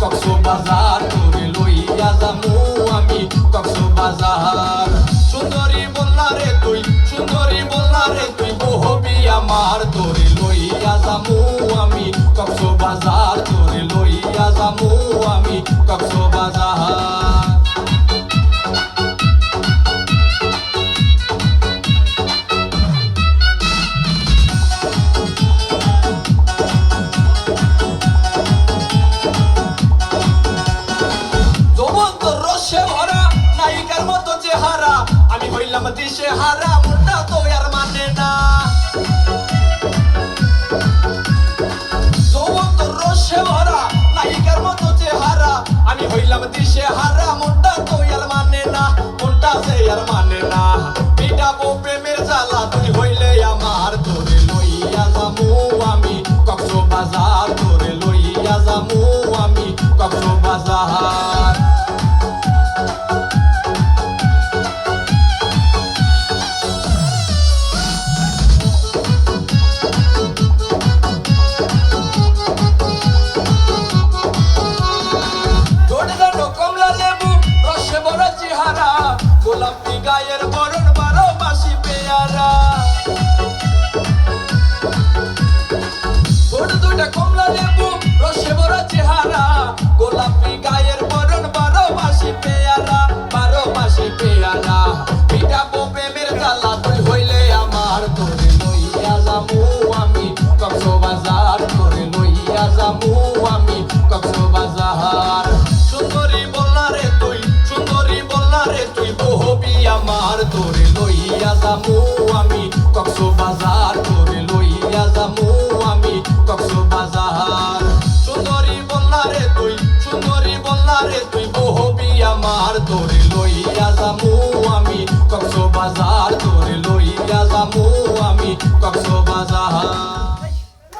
লইয়া যামু আমি কক্সো বাজার তোরে লইয়া যামু আমি কক্সো নায়িকার মতো চেহারা, আমি হইলাম দিশে হারা মুন্ডা তো আর মানে না। রসে ভরা, নায়িকার মতো চেহারা, আমি হইলাম দিশে হারা মুন্ডা তো আর মানে না মুন্ডা সে আর মানে না। তুই হইলে আমার, তোরে লইয়া যামু আমি কক্সবাজার। তোরে লইয়া যামু আমি কক্সবাজার। সুন্দরী বললা রে তুই, সুন্দরী বললা রে তুই বহবি আমার। তোরে লইয়া আমি বাজার তোরে লইয়া যামু আমি কক্সবাজার তোরে লই